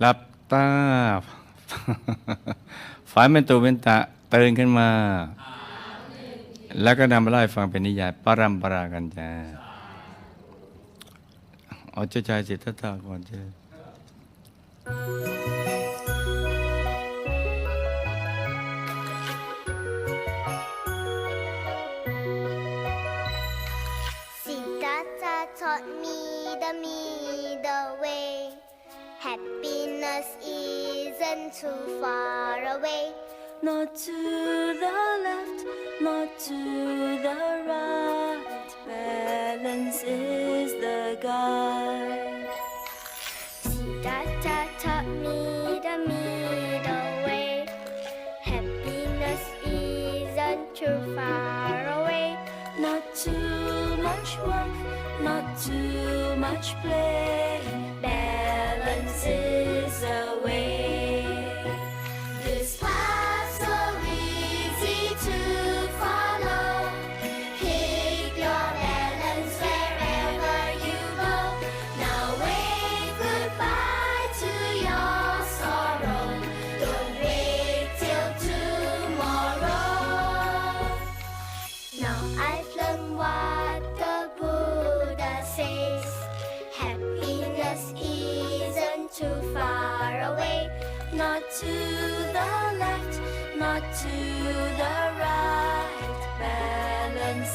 หลับตาฝันเป็นตัวเป็นตะตื่นขึ้นมา แล้วก็นำมาไล่ฟังเป็นนิยายปรัมปรากันจ้าเอาเจ้าชายสิทธัตถะก่อนเจ้า isn't too far away. Not to the left, not to the right. Balance is the guide. Siddhartha taught me the middle way. Happiness isn't too far away. Not too much work, not too much play.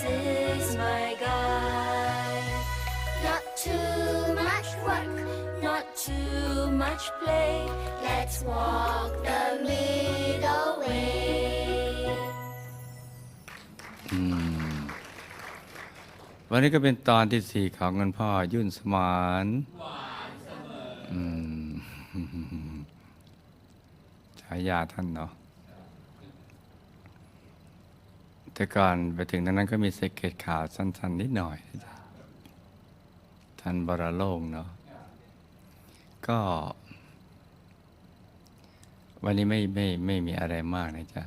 Is my guide. Not too much work. Not too much play. Let's walk the middle way. อืมวันนี้ก็เป็นตอนที่สี่ของเงินพ่อยุ่นสมานอืมฉายาท่านเนาะ แต่ก่อนไปถึงตรงนั้นก็มีเสกเกตข่าวสั้น ๆ นิดหน่อย ท่านบรโลงเนาะก็ วันนี้ไม่ไม่ไม่มีอะไรมากนะจ๊ะ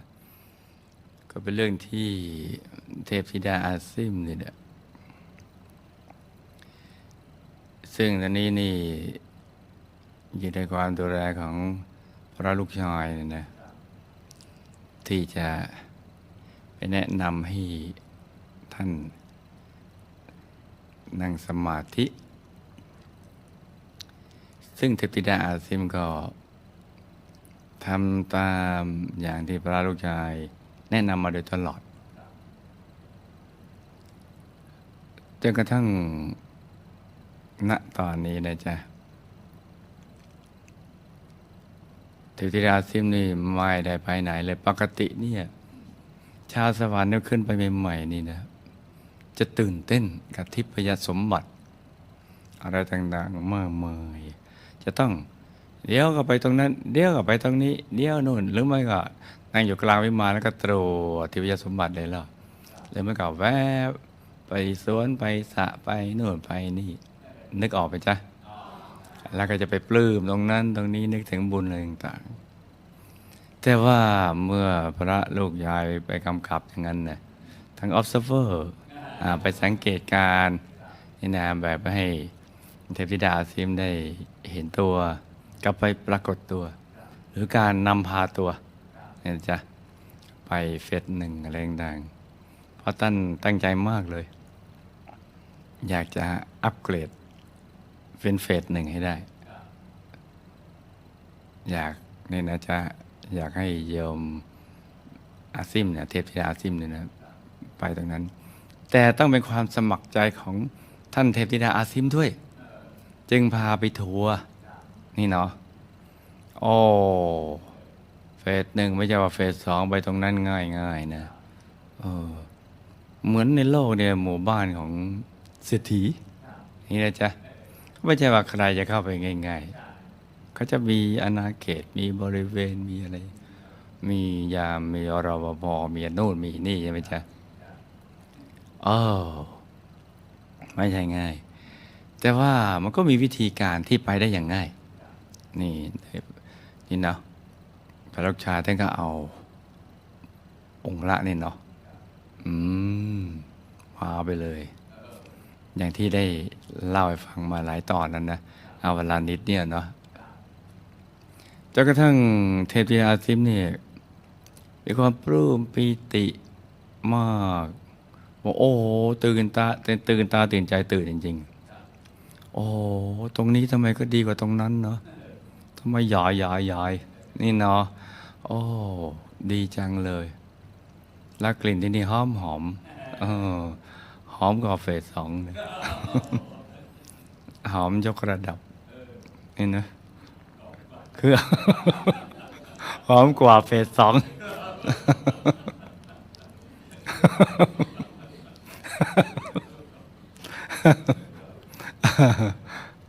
ก็เป็นเรื่องที่เทพธิดาอาซิมนี่แหละซึ่งตอนนี้นี่อยู่ในความดูแลของพระลูกชายเนี่ยนะ ที่จะ แนะนำให้ท่าน นั่งสมาธิ ซึ่งเทพธิดาอาซิมก็ทำตามอย่างที่พระลูกชายแนะนำมาโดยตลอดจนกระทั่งณตอนนี้นะจ๊ะเทวธิดาซิมนี่ไม่ได้ไปไหนเลยปกติเนี่ย ชาวสวรรค์เนี่ยขึ้นไปใหม่ๆนี่นะ จะตื่นเต้นกับทิพยสมบัติ อะไรต่างๆมากมายจะต้องเดี๋ยวก็ไปตรงนั้น เดี๋ยวก็ไปตรงนี้ เดี๋ยวนู่น หรือไม่ก็นั่งอยู่กลางวิมานแล้วก็ตรวจทิพยสมบัติเลยล่ะหรือไม่ก็แวบไปสวนไปสะไปนู่นไปนี่ นึกออกไปจ้ะแล้วก็จะไปปลื้มตรงนั้นตรงนี้นึกถึงบุญอะไรต่างๆ แต่ว่าเมื่อพระลูกยายไปกำกับอย่างนั้นนะทั้ง observer ไปสังเกตการณ์นี่นะแบบให้เทพธิดาซิมได้เห็นตัวก็ไปปรากฏตัว หรือการนำพาตัวเนี่ยจ้ะไปเฟสหนึ่งอะไรต่างๆเพราะตั้นตั้งใจมากเลย อยากจะอัปเกรดเป็นเฟสหนึ่งให้ได้ อยากเนี่ยนะจะ อยากให้โยมอาซิมเนี่ยเทพธิดาอาซิมเนี่ยนะไปตรงนั้น แต่ต้องเป็นความสมัครใจของท่านเทพธิดาอาซิมด้วย จึงพาไปทัวร์นี่เนาะโอ้เฟสหนึ่งไม่ใช่ว่าเฟสสองไปตรงนั้นง่ายง่ายๆนะเออเหมือนในโลกเนี่ยหมู่บ้านของเศรษฐีนี่นะจ๊ะไม่ใช่ว่าใครจะเข้าไปง่าย ๆ เขาจะมีอาณาเขตมีบริเวณมีอะไร มียามมีรปภมีโน่นมีนี่ใช่ไหมจ๊ะเออไม่ใช่ง่าย แต่ว่ามันก็มีวิธีการที่ไปได้อย่างง่าย นี่นี่เนาะพระลูกชาท่านก็เอา องค์ละนี่เนาะอืมพาไปเลย อย่างที่ได้เล่าให้ฟังมาหลายตอนนั้นนะเอาเวลานิดเนี่ยเนาะ จนกระทั่งเทพธิดาอาซิมเนี่ยมีความปลื้มปีติมากบอกโอ้โหตื่นตาตื่นตาตื่นใจตื่นจริง ๆ โอ้ตรงนี้ทำไมก็ดีกว่าตรงนั้นเนาะทำไมใหญ่ใหญ่ใหญ่นี่เนาะโอ้ดีจังเลย แล้วกลิ่นที่นี่หอมหอมเออหอมกว่าเฟสสองเลยหอมยกระดับนี่นะ คือหอมกว่าเฟสสอง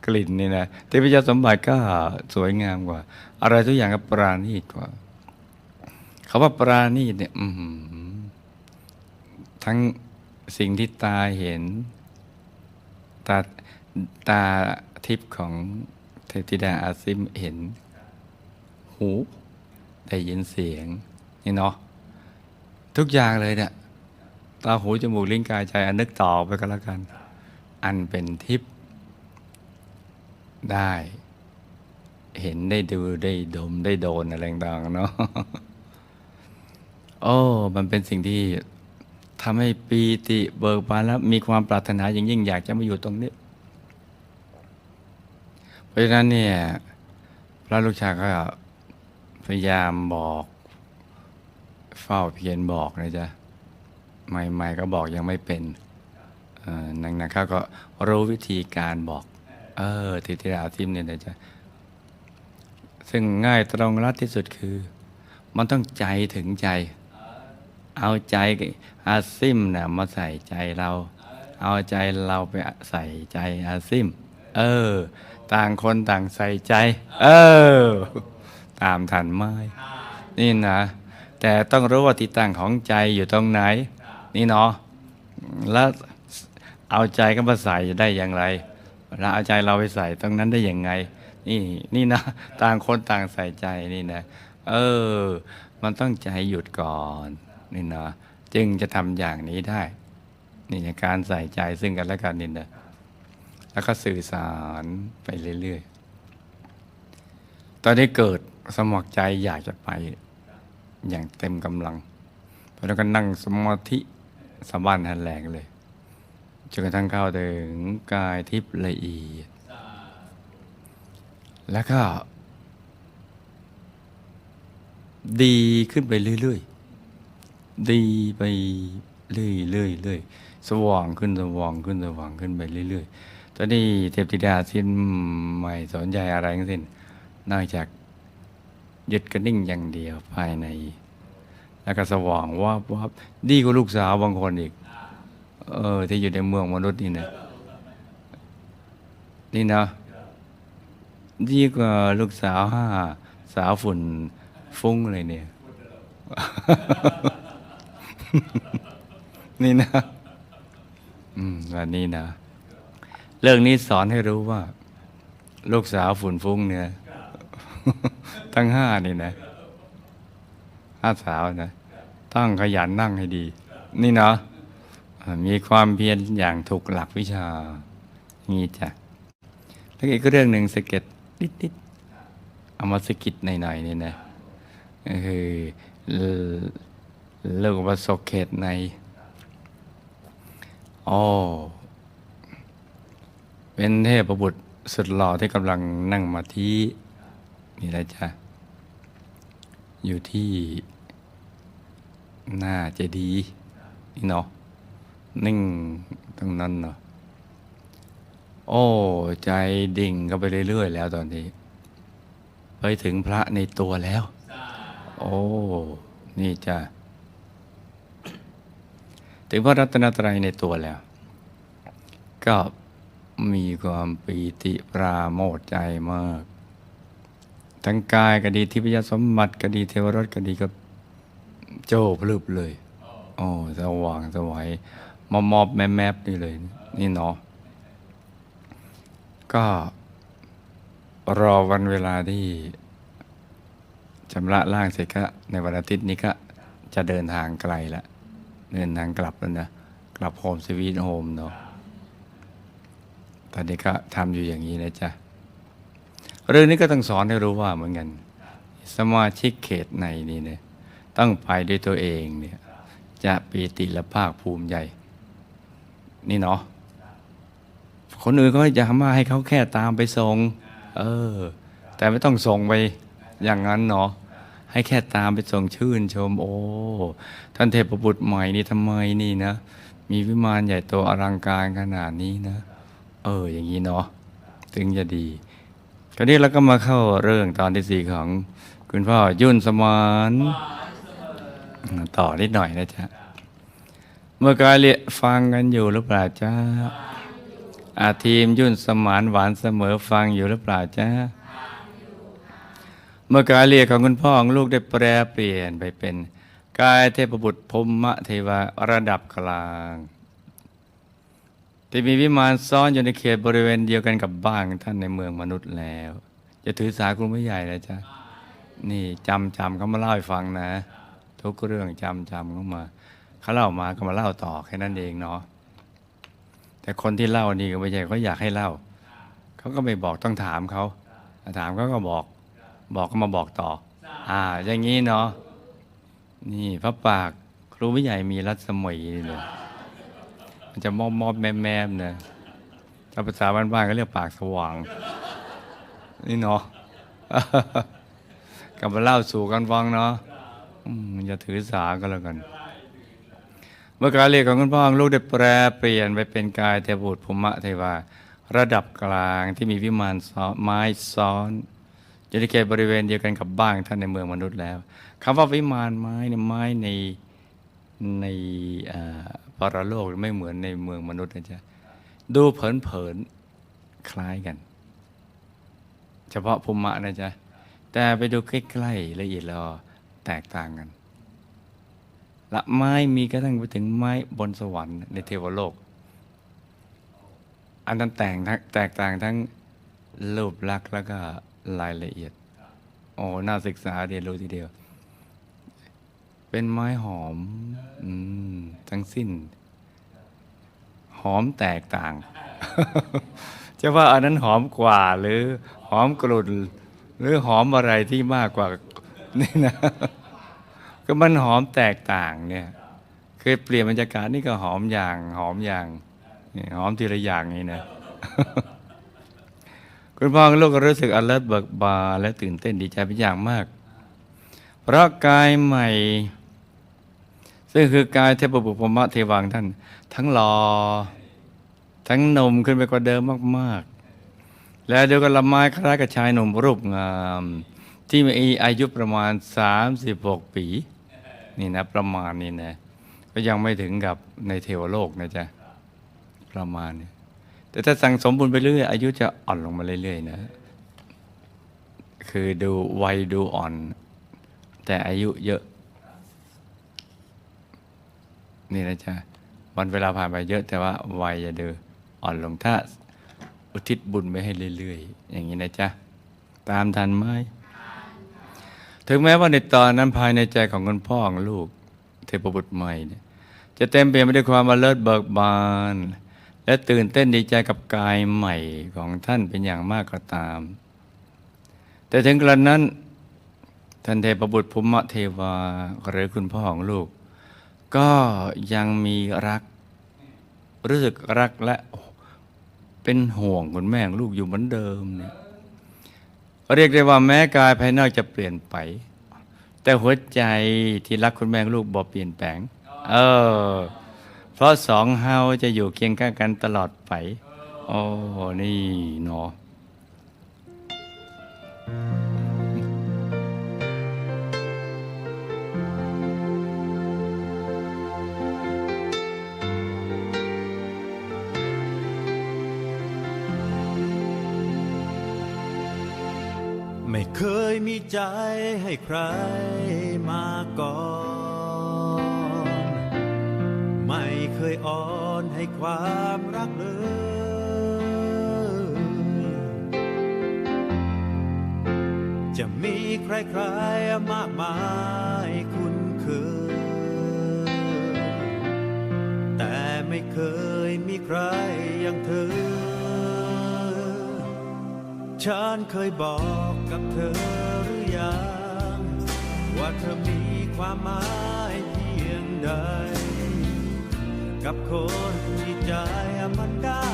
กลิ่นนี่นะที่พระเจ้าสมบัติก็สวยงามกว่า อะไรทุกอย่างก็ปราณีตกว่าคาว่าปราณีตเนี่ยทั้งสิ่งที่ตาเห็น ตาตาทิพย์ของเทพธิดาอาซิมเห็น หูได้ยินเสียงนี่เนาะทุกอย่างเลยเนี่ยตาหูจมูกลิ้นกายใจอันนึกต่อไปก็แล้วกัน อันเป็นทิพย์ได้ เห็นได้ดูได้ดมได้โดนอะไรต่างๆเนาะโอ้ มันเป็นสิ่งที่ทำให้ปีติเบิกบานแล้วมีความปรารถนาอย่างยิ่งอยากจะมาอยู่ตรงนี้ เพราะฉะนั้นเนี่ย พระลูกชายก็ พยายามบอก เฝ้าเพียรบอกนะจ๊ะใหม่ๆก็บอกยังไม่เป็นนังนะครับก็รู้วิธีการบอก เออทิติราทิมเนี่ยนะจ๊ะซึ่งง่ายตรงรัดที่สุดคือ มันต้องใจถึงใจ เอาใจอาซิมนะมาใส่ใจเรา เอาใจเราไปใส่ใจอาซิม เออ ต่างคนต่างใส่ใจ เออ ตามทันไหมนี่นะ แต่ต้องรู้ว่าที่ตั้งของใจอยู่ตรงไหน นี่เนาะแล้วเอาใจก็มาใส่ได้อย่างไรแล้วเอาใจเราไปใส่ตรงนั้นได้อย่างไง นี่นี่นะ ต่างคนต่างใส่ใจนี่นะ เออ มันต้องใจหยุดก่อนนี่นะจึงจะทำอย่างนี้ได้ นี่ในการใส่ใจซึ่งกันและกันนี่นะแล้วก็สื่อสารไปเรื่อยๆ ตอนนี้เกิด สมัครใจอยากจะไปอย่างเต็มกำลัง เพราะนั้นก็นั่งสมาธิสะบันหันแรงเลยจนกระทั่งเข้าถึงกายทิพย์ละเอียด แล้วก็ ดีขึ้นไปเรื่อยๆ ดีไปเรื่อยๆเรื่อยสว่างขึ้นสว่างขึ้นสว่างขึ้นไปเรื่อยๆตอนนี้เทพธิดาสิ้นไม่สนใจอะไรทั้งสิ้นนอกจาก หยุดกระนิ่งอย่างเดียวภายใน แล้วก็สว่างวับวับดีกว่าลูกสาวบางคนอีก เออ ที่อยู่ในเมืองมนุษย์นี่นะนี่นะดีกว่าลูกสาวห้าสาวฝุ่นฟุ้งเลยเนี่ย นี่นะ อืมวันนี้นะ เรื่องนี้สอนให้รู้ว่า ลูกสาวฝุ่นฟุ้งเนี่ย ทั้งห้านี่นะห้าสาวนะต้องขยันนั่งให้ดี นี่เนาะมีความเพียรอย่างถูกหลักวิชานี่จ้ะแล้วอีกเรื่องหนึ่งสเก็ดนิดๆเอามาสกิดหน่อยๆนี่นะก็คือเรื่องว่าสกเขตในอ๋อเป็นเทพบุตรสุดหล่อที่กำลังนั่งมาที่นี่แหละจ้ะ อยู่ที่หน้าเจดีย์นี่เนาะนิ่งตรงนั้นเนาะโอ้ ใจดิ่งก็ไปเรื่อยๆแล้วตอนนี้ ไปถึงพระในตัวแล้ว โอ้ นี่จ้ะถึงพระรัตนตรัยในตัวแล้ว ก็มีความปีติปราโมทใจมาก ทั้งกายก็ดีทิพยสมบัติก็ดีเทวรสก็ดีก็โจ้พลึบเลยโอ้สว่างสวัยมอบมอบแมบแมบนี่เลย นี่เนาะก็รอวันเวลาที่ชำระล่างเสร็จก็ในวันอาทิตย์นี้ก็จะเดินทางไกลละเดินทางกลับแล้วนะกลับโฮมสวีทโฮมเนาะตอนนี้ก็ทำอยู่อย่างนี้นะจ๊ะ เรื่องนี้ก็ต้องสอนให้รู้ว่าเหมือนกัน สมาชิกเขตในนี่เนี่ยต้องไปด้วยตัวเองเนี่ยจะปีติและภาคภูมิใจนี่เนาะคนอื่นก็จะมาให้เขาแค่ตามไปส่งเออ แต่ไม่ต้องส่งไปอย่างนั้นเนาะให้แค่ตามไปส่งชื่นชม โอ้ ท่านเทพบุตรใหม่นี่ทำไมนี่นะ มีวิมานใหญ่โตอลังการขนาดนี้นะ เออ อย่างนี้เนาะถึงจะดี คราวนี้เราก็มาเข้าเรื่องตอนที่สี่ของคุณพ่อยุ่นสมานต่อนิดหน่อยนะจ๊ะ เมื่อกายเรียฟังกันอยู่หรือเปล่าจ้าอาทีมยุ่นสมานหวานเสมอฟังอยู่หรือเปล่าจ้าเมื่อกายเรียของคุณพ่อของลูกได้แปรเปลี่ยนไปเป็น กายเทพบุตรพรหมเทวาระดับกลาง ที่มีวิมานซ้อนอยู่ในเขตบริเวณเดียวกันกับบ้านท่านในเมืองมนุษย์แล้ว จะถือสาคุณไม่ใหญ่เลยจ้ะนี่จำจำเขามาเล่าให้ฟังนะ ทุกเรื่องจำจำเขามาเขาเล่ามาก็มาเล่าต่อแค่นั้นเองเนาะแต่คนที่เล่านี่ก็ไม่ใช่เขาอยากให้เล่าเขาก็ไม่บอกต้องถามเขาถามเขาก็บอกบอกก็มาบอกต่อ อ่า อย่างนี้เนาะนี่พระปากครูไม่ใหญ่มีรัศมีเนี่ย มันจะมอบมอบแมมแมมเนี่ยถ้าภาษาบ้านๆก็เรียกปากสว่าง นี่เนาะกลับมาเล่าสู่กันฟังเนาะอืมอย่าถือสาก็แล้วกัน เมื่อการเรียกของคุณพ่องลูกได้แปรเปลี่ยนไปเป็นกายเทพบุตรภูมิเทวาระดับกลางที่มีวิมานซ้อนไม้ซ้อนอยู่ในเขตบริเวณเดียวกันกับบ้านท่านในเมืองมนุษย์แล้วคำว่าวิมานไม้เนี่ยไม้ในใน รโลกไม่เหมือนในเมืองมนุษย์นะจ๊ะดูเผินๆคล้ายกัน เฉพาะภูมินะจ๊ะแต่ไปดูใกล้ๆละเอียดแลอแตกต่างกัน ละไม้มีกระทั่งไปถึงไม้บนสวรรค์ในเทวโลก อันนั้นแต่งทั้งแตกต่างทั้งรูปลักษณ์แล้วก็รายละเอียด โอ้ น่าศึกษาเรียนรู้ทีเดียว เป็นไม้หอมอมทั้งสิ้น หอมแตกต่าง จะว่าอันนั้นหอมกว่าหรือหอมกลุ่นหรือหอมอะไรที่มากกว่านี่นะก็มันหอมแตกต่างเนี่ยเคยเปลี่ยนบรรยากาศนี่ก็หอมอย่างหอมอย่างหอมทีละอย่างนี่นะคุณพ่อลูกก็รู้สึกอเลิร์เบิกบานและตื่นเต้นดีใจเป็นอย่างมาก เพราะกายใหม่ ซึ่งคือกายเทพบุตรพรหมเทวังท่าน ทั้งหลอทั้งหนมขึ้นไปกว่าเดิมมาก ๆ และเดียวกันละไม้คล้ายกับชายหนุ่มรูปงาม ที่มีอายุประมาณ 36 ปี นี่นะ ประมาณนี้นะก็ยังไม่ถึงกับในเทวโลกนะจ๊ะ ประมาณนี้แต่ถ้าสั่งสมบุญไปเรื่อยอายุจะอ่อนลงมาเรื่อยๆนะ คือดูวัยดูอ่อน แต่อายุเยอะ นี่นะจ๊ะวันเวลาผ่านไปเยอะแต่ว่าวัยจะดูอ่อนลงถ้าอุทิศบุญไปให้เรื่อยๆ อย่างนี้นะจ๊ะตามทันไหมถึงแม้ว่าในตอนนั้นภายในใจของคุณพ่อของลูก เทพบุตรใหม่เนี่ยจะเต็มเปี่ยมไปด้วยความมาเลิศเบิกบาน และตื่นเต้นดีใจกับกายใหม่ของท่านเป็นอย่างมากก็ตาม แต่ถึงกระนั้น ท่านเทพบุตรภูมิเทวาหรือคุณพ่อของลูก ก็ยังมีรัก รู้สึกรักและเป็นห่วงคุณแม่ลูกอยู่เหมือนเดิมเนี่ยเรียกได้ว่าแม้กายภายนอกจะเปลี่ยนไป แต่หัวใจที่รักคุณแม่ลูกบ่เปลี่ยนแปลง เออ เพราะสองเฮาจะอยู่เคียงข้างกันตลอดไปโอ้นี่เนาะ ไม่เคยมีใจให้ใครมาก่อน ไม่เคยอ่อนให้ความรักเลย จะมีใครๆมากมายคุ้นเคย แต่ไม่เคยมีใครอย่างเธอ ฉันเคยบอก กับเธอหรือยัง ว่าเธอมีความหมายเพียงใด กับคนที่ใจมันด้า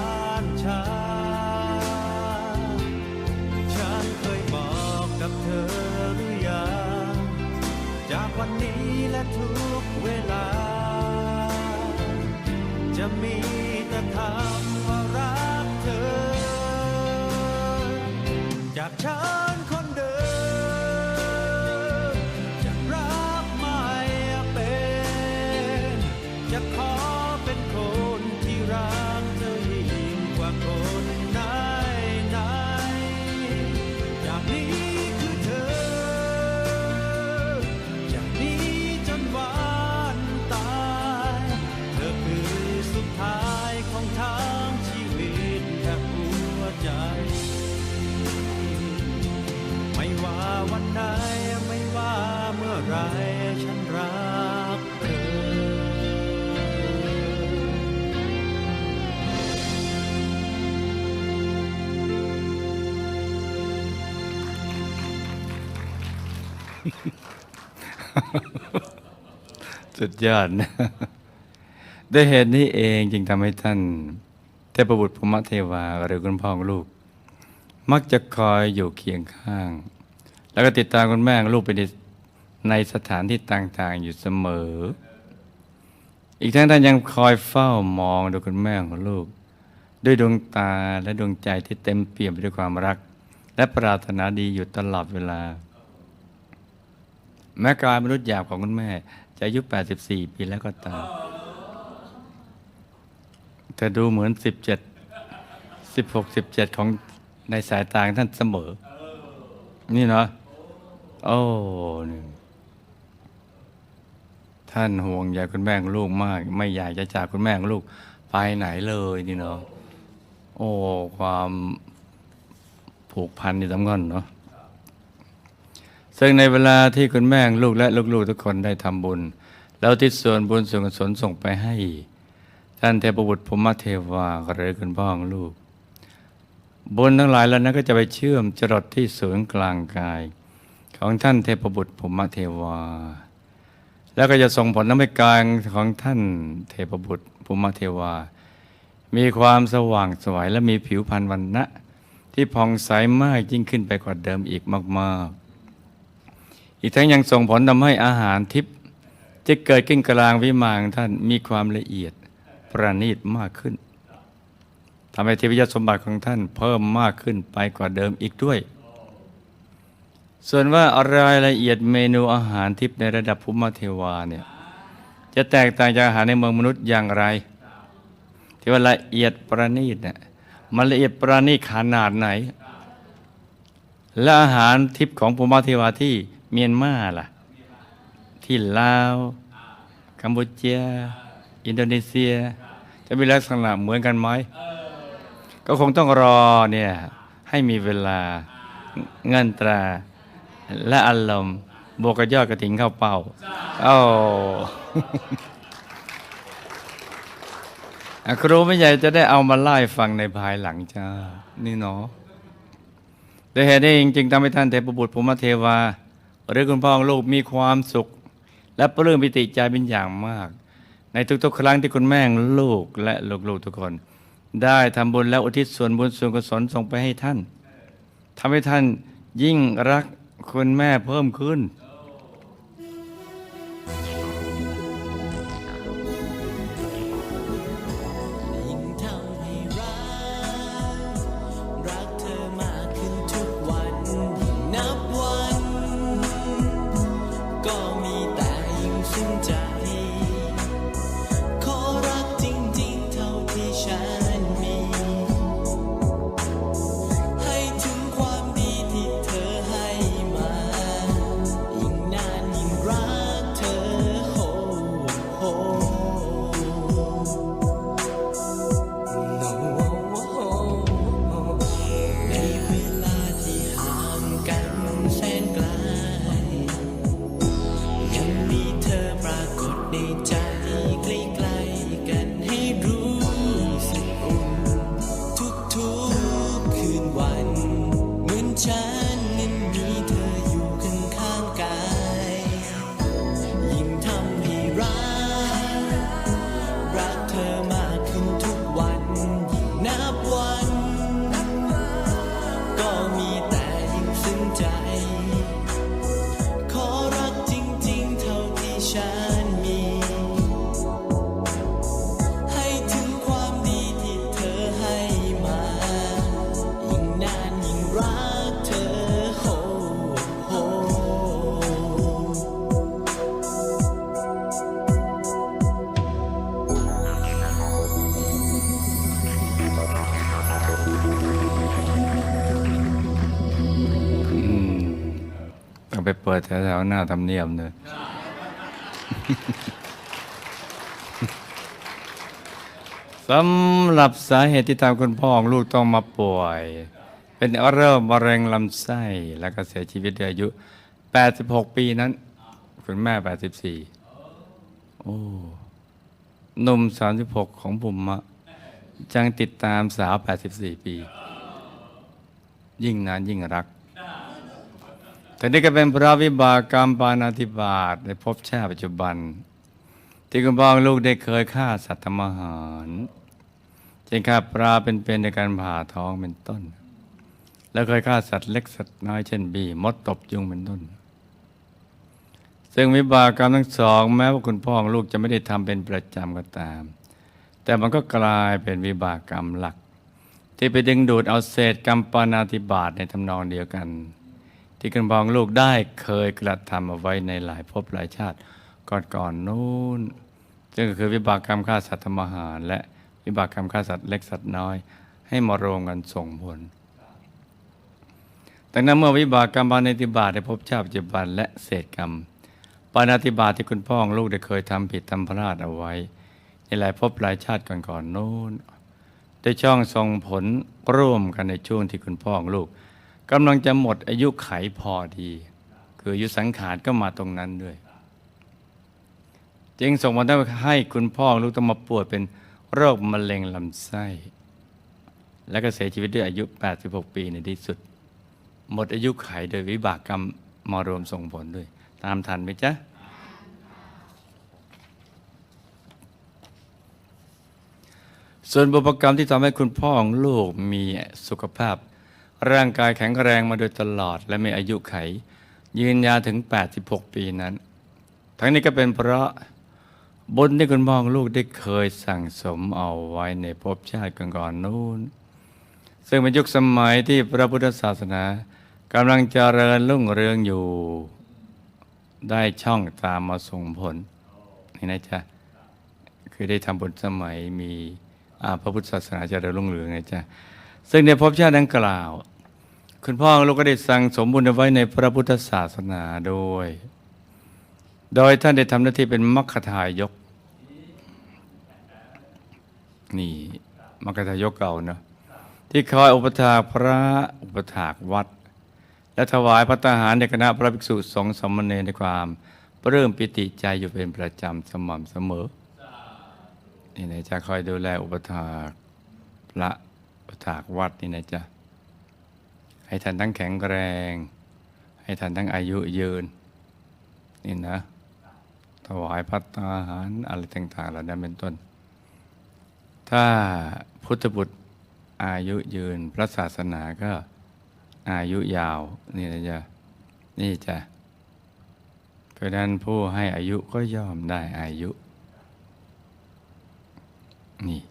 นชา ฉันเคยบอกกับเธอหรือยัง จากวันนี้และทุกเวลา จะมีแต่คำว่ารักเธอ จากฉัน จะขอ สุดยอดนะด้วยเหตุนี้เองจึงทำให้ท่านเทพบุตรภูมิเทวาหรือคุณพ่อของลูก มักจะคอยอยู่เคียงข้าง แล้วก็ติดตามคุณแม่ลูกไปในในสถานที่ต่างๆอยู่เสมอ อีกทั้งท่านยังคอยเฝ้ามองดูคุณแม่ของลูก ด้วยดวงตาและดวงใจที่เต็มเปี่ยมไปด้วยความรัก และปรารถนาดีอยู่ตลอดเวลา แม้กายมนุษย์หยาบของคุณแม่ จะอายุ 84 ปีแล้วก็ตามเธอดูเหมือน 17 16 17 ของในสายตาของท่านเสมอ นี่เนาะโอ้นี่ท่านห่วงใยคุณแม่ลูกมาก ไม่อยากจะจากคุณแม่ลูกไปไหนเลยนี่เนาะโอ้ ความผูกพันนี่สำคัญเนาะ ซึ่งในเวลาที่คุณแม่ลูกและลูกๆทุกคนได้ทำบุญ แล้วทิศส่วนบุญส่วนกุศลส่งไปให้ ท่านเทพบุตรภูมิเทวาหรือคุณพ่อของลูก บุญทั้งหลายแล้วนั้นก็จะไปเชื่อมจรดที่ศูนย์กลางกาย ของท่านเทพบุตรภูมิเทวา แล้วก็จะส่งผลทำให้กายของท่านเทพบุตรภูมิเทวา มีความสว่างสวยและมีผิวพรรณวันนะที่ผ่องใสมากยิ่งขึ้นไปกว่าเดิมอีกมากๆ อีกทั้งยังส่งผลทำให้อาหารทิพย์จะเกิดขึ้นกลางวิมานของท่านมีความละเอียดประณีตมากขึ้นทำให้เทพยสมบัติของท่านเพิ่มมากขึ้นไปกว่าเดิมอีกด้วย ส่วนว่ารายละเอียดเมนูอาหารทิพย์ในระดับภูมิเทวาเนี่ยจะแตกต่างจากอาหารในเมืองมนุษย์อย่างไร ที่ว่าละเอียดประณีตเนี่ยมันละเอียดประณีตขนาดไหน และอาหารทิพย์ของภูมิเทวาที่ เมียนมาล่ะ ที่ลาวกัมพูชาอินโดนีเซีย จะมีลักษณะเหมือนกันไหมก็คงต้องรอเนี่ยให้มีเวลาเงินตรา และอารมณ์บวกกับยอดกระถิ่งเข้าเป้าโอ้ครูไม่ใหญ่จะได้เอามาไล่ฟังในภายหลังจ้า นี่เนาะด้วยเหตุนี้เองจึงทำให้ท่านเทพบุตรภูมิเทวา หรือคุณพ่อของลูกมีความสุข และปลื้มปิติใจเป็นอย่างมาก ในทุกๆ ครั้งที่คุณแม่ลูกและลูกๆทุกคน ได้ทำบุญและอุทิศส่วนบุญส่วนกุศลส่งไปให้ท่านทำให้ท่านยิ่งรักคุณแม่เพิ่มขึ้น วันเหมือนฉันาทำเนียบเนอะสำหรับสาเหตุที่ทำคุณพ่อของลูกต้องมาป่วย เป็นเริ่มมะเร็งลำไส้แล้วก็เสียชีวิตด้วยอายุ 86 ปีนั้น คุณแม่ 84 โอ้หนุ่ม 36 ของผมอะจังติดตามสาว 84 ปี ยิ่งนานยิ่งรัก แต่นี่ก็เป็นพระวิบากกรรมปานาธิบาตในภพชาติปัจจุบัน ที่คุณพ่องลูกได้เคยฆ่าสัตว์ทำอาหารเช่นฆ่าปลาเป็นๆในการผ่าท้องเป็นต้น แล้วเคยฆ่าสัตว์เล็กสัตว์น้อยเช่นบีมดตบยุงเป็นต้น ซึ่งวิบากกรรมทั้งสอง แม้ว่าคุณพ่อของลูกจะไม่ได้ทำเป็นประจำก็ตาม แต่มันก็กลายเป็นวิบากกรรมหลัก ที่ไปดึงดูดเอาเศษกรรมปานาธิบาตในทำนองเดียวกัน ที่คุณพ่องลูกได้เคยกระทำเอาไว้ในหลายภพหลายชาติก่อนๆนู้นซึ่งก็คือวิบากกรรมฆ่าสัตว์ทำอาหาร และวิบากกรรมฆ่าสัตว์เล็กสัตว์น้อย ให้มารวมกันส่งผลดังนั้นเมื่อวิบากกรรมปานาติบาตในภพชาติปัจจุบันและเศษกรรมปานาติบาตที่คุณพ่อของลูกได้เคยทำผิดทำพลาดเอาไว้ ในหลายภพหลายชาติก่อนๆนู้นได้ช่องส่งผลร่วมกันในช่วงที่คุณพ่อของลูก กำลังจะหมดอายุไขพอดี คืออายุสังขารก็มาตรงนั้นด้วย จึงส่งผลทำให้คุณพ่อลูกต้องมาป่วยเป็นโรคมะเร็งลำไส้ และก็เสียชีวิตด้วยอายุ 86 ปีในที่สุด หมดอายุไขโดยวิบากกรรมมารวมส่งผลด้วย ตามทันไหมจ๊ะส่วนบุพกรรมที่ทำให้คุณพ่อของลูกมีสุขภาพ ร่างกายแข็งแรงมาโดยตลอด และมีอายุไข ยืนยาวถึง 86 ปีนั้น ทั้งนี้ก็เป็นเพราะบุญที่คุณพ่องลูกได้เคยสั่งสมเอาไว้ในภพชาติก่อนๆนู้น ซึ่งเป็นยุคสมัยที่พระพุทธศาสนากำลังเจริญรุ่งเรืองอยู่ ได้ช่องตามมาส่งผลนี่นะจ๊ะคือได้ทำบุญสมัยมีอาพระพุทธศาสนาเจริญรุ่งเรืองไงจ๊ะซึ่งในภพชาติดังกล่าว คุณพ่อของลูกก็ได้สั่งสมบุญเอาไว้ในพระพุทธศาสนาด้วย โดยท่านได้ทำหน้าที่เป็นมัคคทายก นี่มัคคทายกเก่าเนาะที่คอยอุปถากพระอุปถากวัด และถวายพระทหารในคณะพระภิกษุสงฆ์สมณเณรในความปลื้มปิติใจอยู่เป็นประจำสม่ำเสมอนี่นะจะคอยดูแลอุปถากพระอุปถากวัดนี่นะจ๊ะ ให้ท่านทั้งแข็งแรง ให้ท่านทั้งอายุยืน นี่นะ ถวายพัตตาหารอะไรต่างๆเหล่านั้นเป็นต้น ถ้าพุทธบุตรอายุยืน พระศาสนาก็อายุยาว นี่นะจ๊ะนี่จ้ะเพราะนั้นผู้ให้อายุก็ย่อมได้อายุ นี่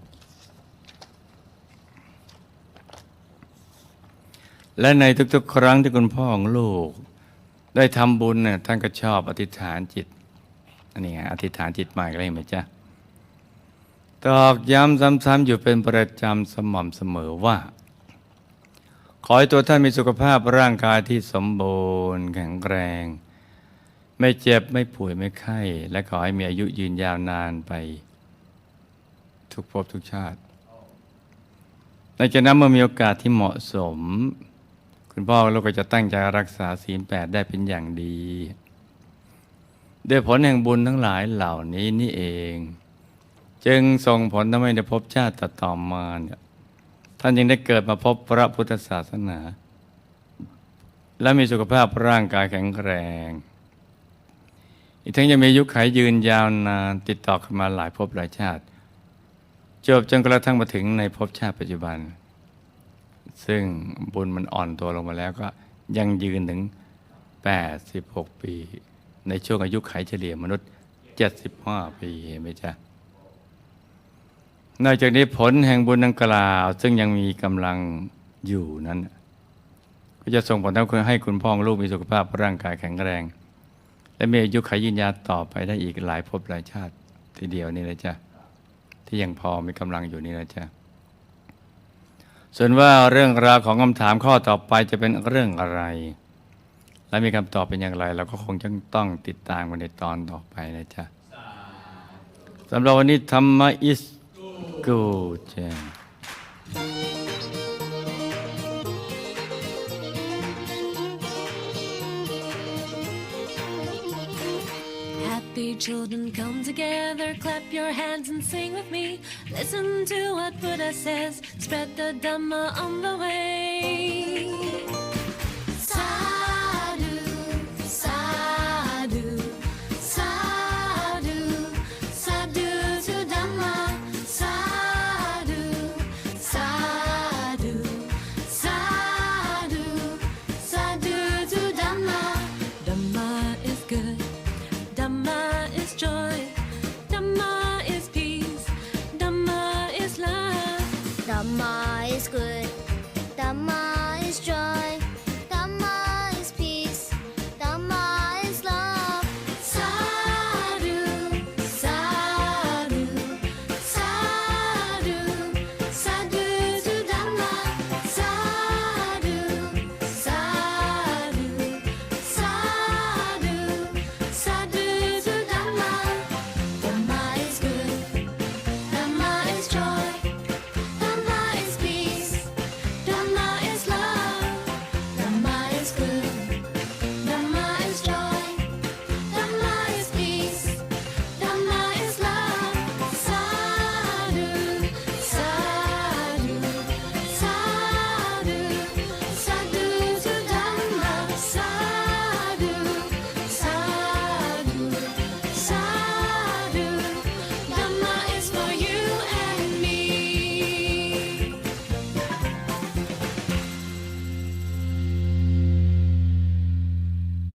และในทุกๆ ครั้งที่คุณพ่อของลูก ได้ทำบุญเนี่ยท่านก็ชอบอธิษฐานจิตอันนี้ไงอธิษฐานจิตใหม่ก็เลยไหมจ๊ะตอกย้ำซ้ำๆอยู่เป็นประจำสม่ำเสมอว่า ขอให้ตัวท่านมีสุขภาพร่างกายที่สมบูรณ์แข็งแรง ไม่เจ็บไม่ป่วยไม่ไข้ และขอให้มีอายุยืนยาวนานไป ทุกภพทุกชาติในจากนั้นเมื่อมีโอกาสที่เหมาะสม คุณพ่อเราก็จะตั้งใจรักษาศีลแปดได้เป็นอย่างดีด้วยผลแห่งบุญทั้งหลายเหล่านี้นี่เอง จึงส่งผลทำให้ในภพชาติต่อๆมาเนี่ยท่านยังได้เกิดมาพบพระพุทธศาสนา และมีสุขภาพร่างกายแข็งแรง อีกทั้งยังมีอายุขัยยืนยาวนานติดต่อกันมาหลายภพหลายชาติ จบจนกระทั่งมาถึงในภพชาติปัจจุบัน ซึ่งบุญมันอ่อนตัวลงมาแล้วก็ยังยืนถึง 86 ปี ในช่วงอายุขัยเฉลี่ยมนุษย์ 75 ปีเห็นไหมจ๊ะนอกจากนี้ผลแห่งบุญดังกล่าว ซึ่งยังมีกำลังอยู่นั้น ก็จะส่งผลทำให้คุณพ่อองลูกมีสุขภาพร่างกายแข็งแรง และมีอายุขัยยืนยาวต่อไปได้อีกหลายภพหลายชาติ ทีเดียวนี่นะจ๊ะที่ยังพอมีกำลังอยู่นี่นะจ๊ะ ส่วนว่าเรื่องราวของคำถามข้อต่อไปจะเป็นเรื่องอะไร และมีคำตอบเป็นอย่างไร เราก็คงจะต้องติดตามกันในตอนต่อไปนะจ๊ะสำหรับวันนี้ธรรมะ is good จ้ Happy children come together, clap your hands and sing with me. Listen to what Buddha says, spread the Dhamma on the way.